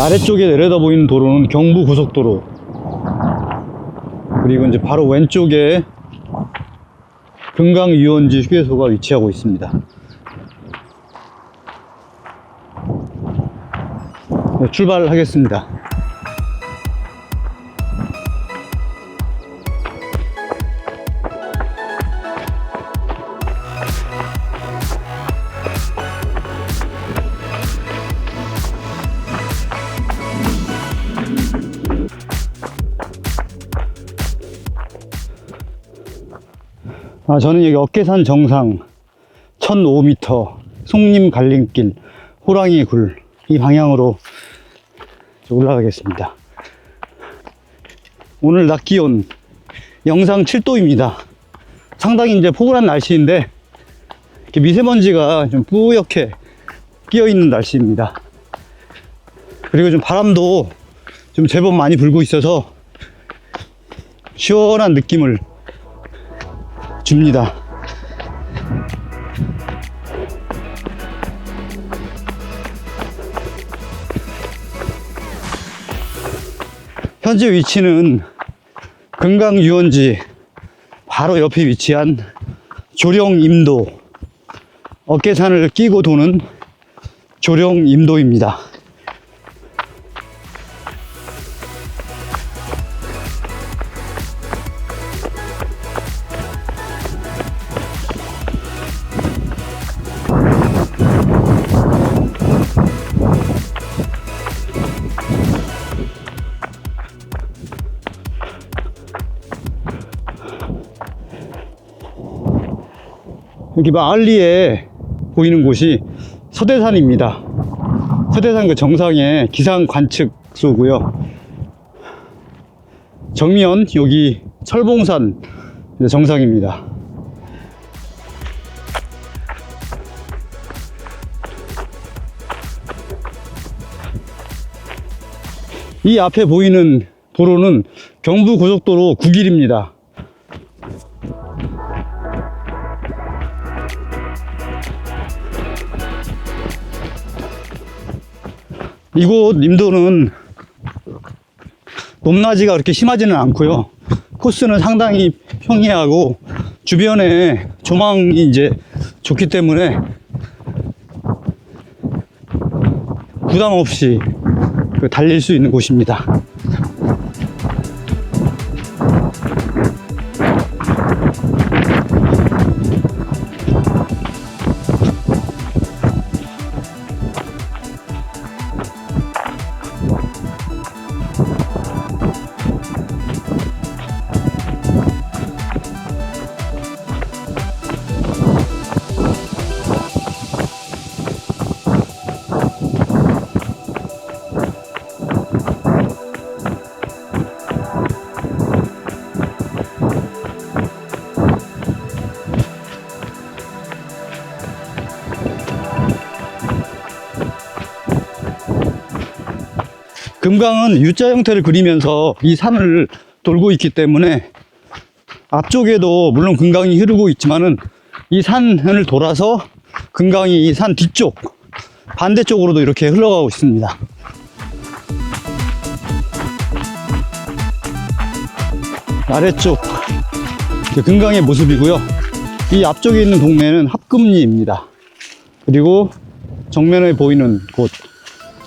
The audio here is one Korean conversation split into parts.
아래쪽에 내려다 보이는 도로는 경부 고속도로. 그리고 이제 바로 왼쪽에 금강 유원지 휴게소가 위치하고 있습니다. 네, 출발하겠습니다. 아, 저는 여기 어깨산 정상 1005m 송림 갈림길 호랑이 굴 이 방향으로 올라가겠습니다. 오늘 낮 기온 영상 7도입니다. 상당히 이제 포근한 날씨인데 미세먼지가 좀 뿌옇게 끼어 있는 날씨입니다. 그리고 좀 바람도 좀 제법 많이 불고 있어서 시원한 느낌을 줍니다. 현재 위치는 금강 유원지 바로 옆에 위치한 조령 임도 어깨산을 끼고 도는 조령 임도입니다. 여기 마을리에 보이는 곳이 서대산입니다. 서대산 그 정상에 기상 관측소고요. 정면 여기 철봉산 정상입니다. 이 앞에 보이는 도로는 경부고속도로 9길입니다. 이곳 님도는 높낮이가 그렇게 심하지는 않고요. 코스는 상당히 평이하고 주변에 조망이 이제 좋기 때문에 부담 없이 그 달릴 수 있는 곳입니다. 금강은 U자 형태를 그리면서 이 산을 돌고 있기 때문에 앞쪽에도 물론 금강이 흐르고 있지만은 이 산을 돌아서 금강이 이 산 뒤쪽 반대쪽으로도 이렇게 흘러가고 있습니다. 아래쪽 금강의 모습이고요. 이 앞쪽에 있는 동네는 합금리입니다. 그리고 정면에 보이는 곳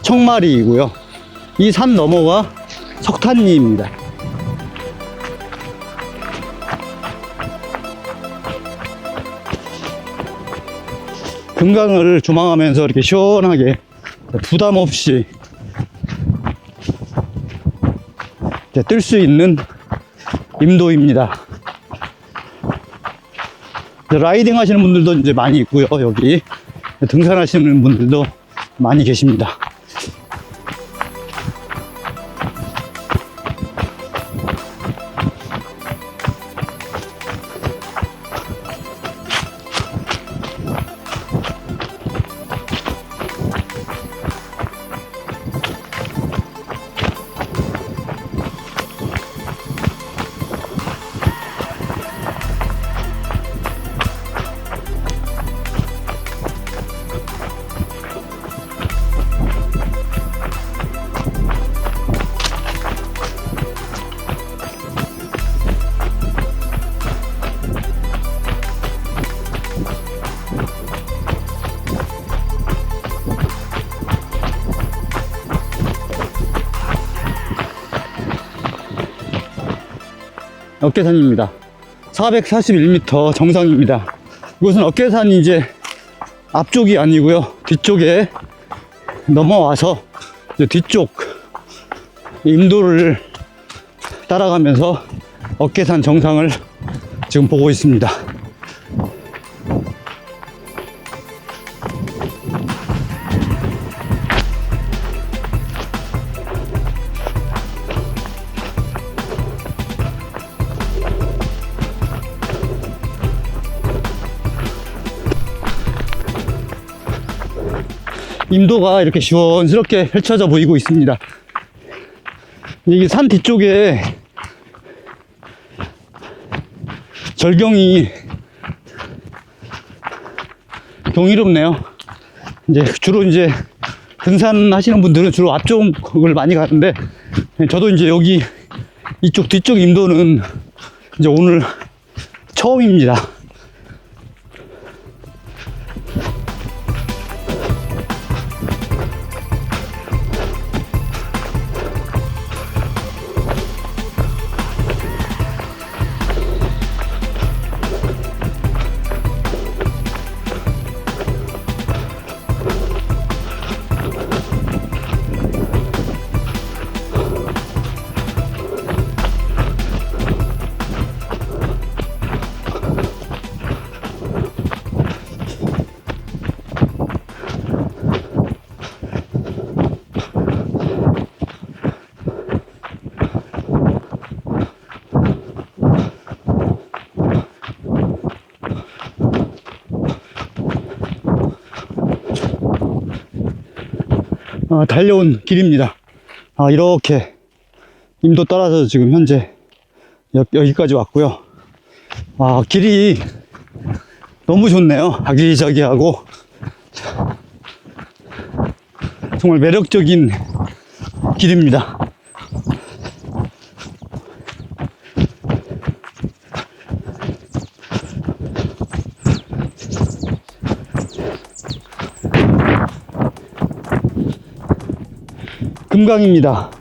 청마리이고요. 이 산 너머가 석탄리입니다. 금강을 조망하면서 이렇게 시원하게 부담 없이 뜰 수 있는 임도입니다. 라이딩 하시는 분들도 이제 많이 있고요, 여기. 등산하시는 분들도 많이 계십니다. 어깨산입니다. 441m 정상입니다. 이곳은 어깨산이 이제 앞쪽이 아니고요. 뒤쪽에 넘어와서 뒤쪽 임도를 따라가면서 어깨산 정상을 지금 보고 있습니다. 임도가 이렇게 시원스럽게 펼쳐져 보이고 있습니다. 여기 산 뒤쪽에 절경이 경이롭네요. 이제 주로 이제 등산하시는 분들은 주로 앞쪽을 많이 가는데 저도 이제 여기 이쪽 뒤쪽 임도는 이제 오늘 처음입니다. 어, 달려온 길입니다. 아, 이렇게 임도 따라서 지금 현재 여, 여기까지 왔고요. 아, 길이 너무 좋네요. 아기자기하고 정말 매력적인 길입니다. 금강입니다.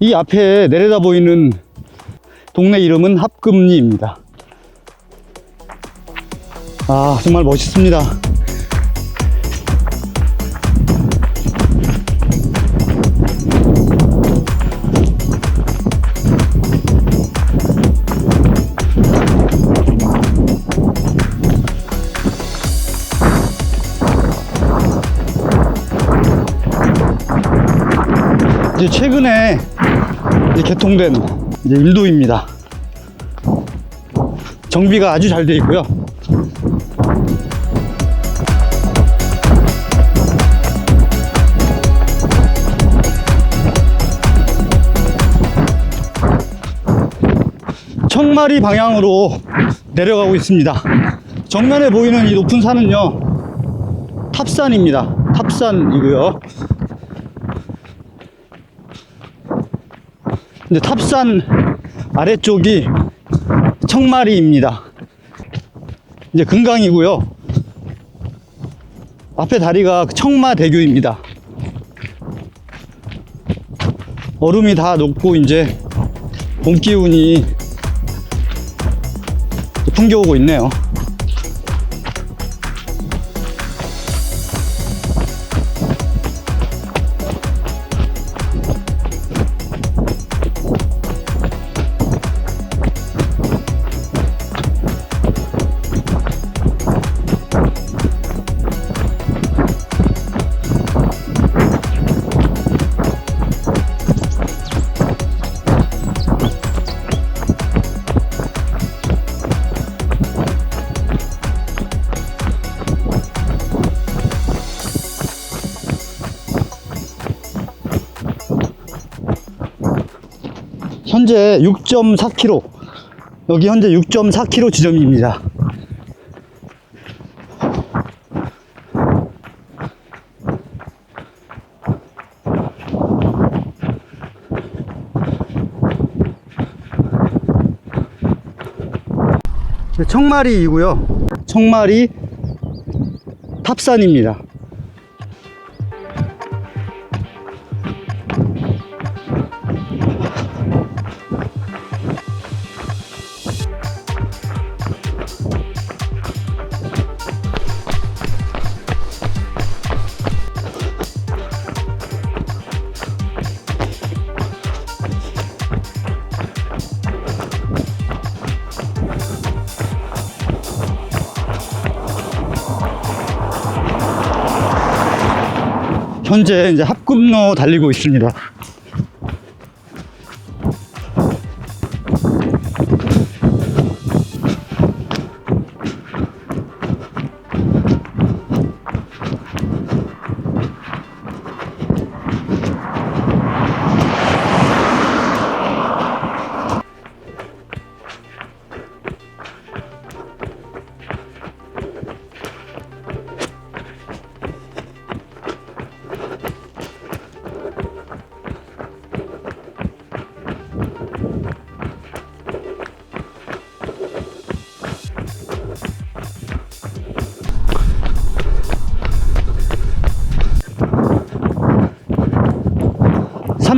이 앞에 내려다 보이는 동네 이름은 합금리입니다. 아, 정말 멋있습니다. 이제 최근에 이제 개통된 이제 일도입니다. 정비가 아주 잘 되어 있고요. 청마리 방향으로 내려가고 있습니다. 정면에 보이는 이 높은 산은요, 탑산입니다. 탑산이고요. 이제 탑산 아래쪽이 청마리입니다. 이제 금강이고요. 앞에 다리가 청마대교입니다. 얼음이 다 녹고 이제 봄 기운이 풍겨오고 있네요. 현재 6.4km 여기 현재 6.4km 지점입니다. 네, 청마리이고요. 청마리 탑산입니다. 현재 이제 합금로 달리고 있습니다.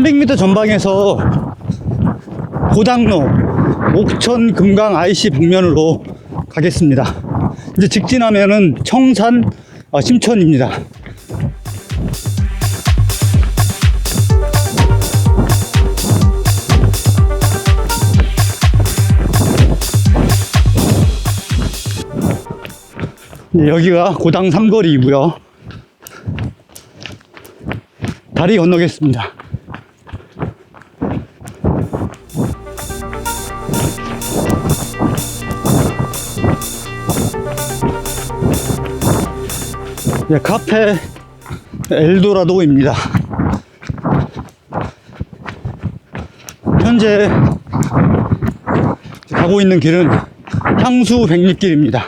삼백 m 전방에서 고당로 옥천 금강 IC 방면으로 가겠습니다. 이제 직진하면은 청산 어, 심천입니다. 네, 여기가 고당 삼거리이고요. 다리 건너겠습니다. 네, 카페 엘도라도입니다. 현재 가고 있는 길은 향수 백리길입니다.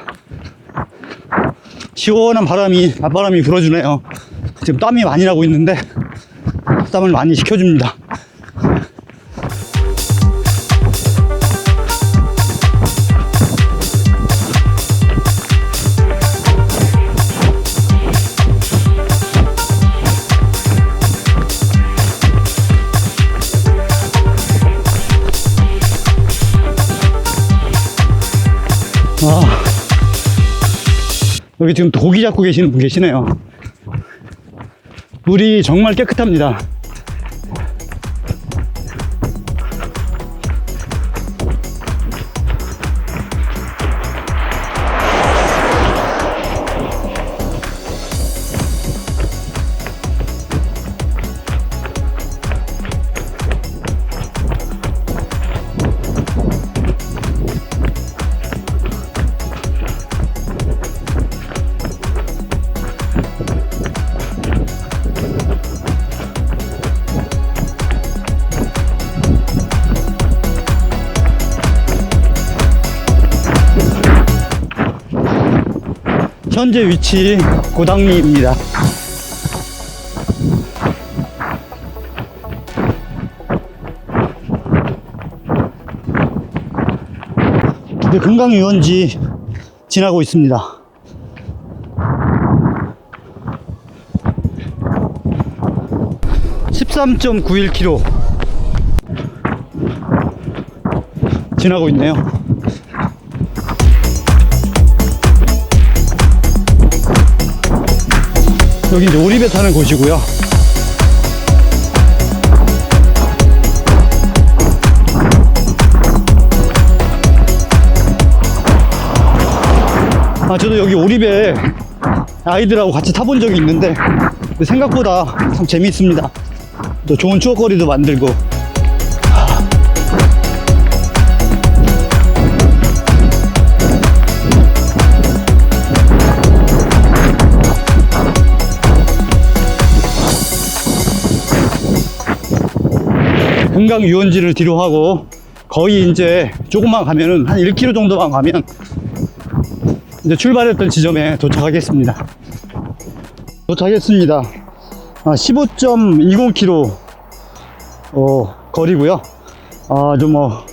시원한 바람이, 앞바람이 불어주네요. 지금 땀이 많이 나고 있는데, 땀을 많이 식혀줍니다. 여기 지금 고기 잡고 계시는 분 계시네요. 물이 정말 깨끗합니다. 현재 위치 고당리입니다. 이제 금강유원지 지나고 있습니다. (13.91km) 지나고 있네요. 여기 이제 오리배 타는 곳이고요. 아, 저도 여기 오리배 아이들하고 같이 타본 적이 있는데 생각보다 참 재밌습니다. 또 좋은 추억거리도 만들고. 금강 유원지를 뒤로 하고 거의 이제 조금만 가면은 한 1km 정도만 가면 이제 출발했던 지점에 도착하겠습니다. 도착했습니다. 아, 15.20km 어, 거리고요. 아, 좀 뭐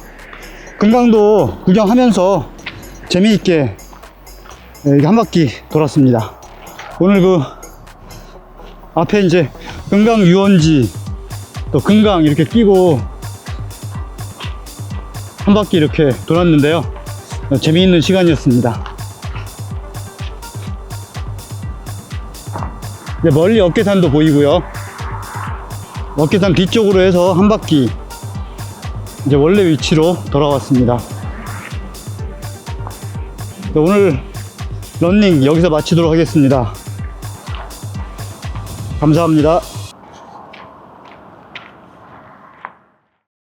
금강도 구경하면서 재미있게 이렇게 한 바퀴 돌았습니다. 오늘 그 앞에 이제 금강 유원지 또 금강 이렇게 끼고 한 바퀴 이렇게 돌았는데요. 재미있는 시간이었습니다. 멀리 어깨산도 보이고요. 어깨산 뒤쪽으로 해서 한 바퀴 이제 원래 위치로 돌아왔습니다. 네, 오늘 런닝 여기서 마치도록 하겠습니다. 감사합니다.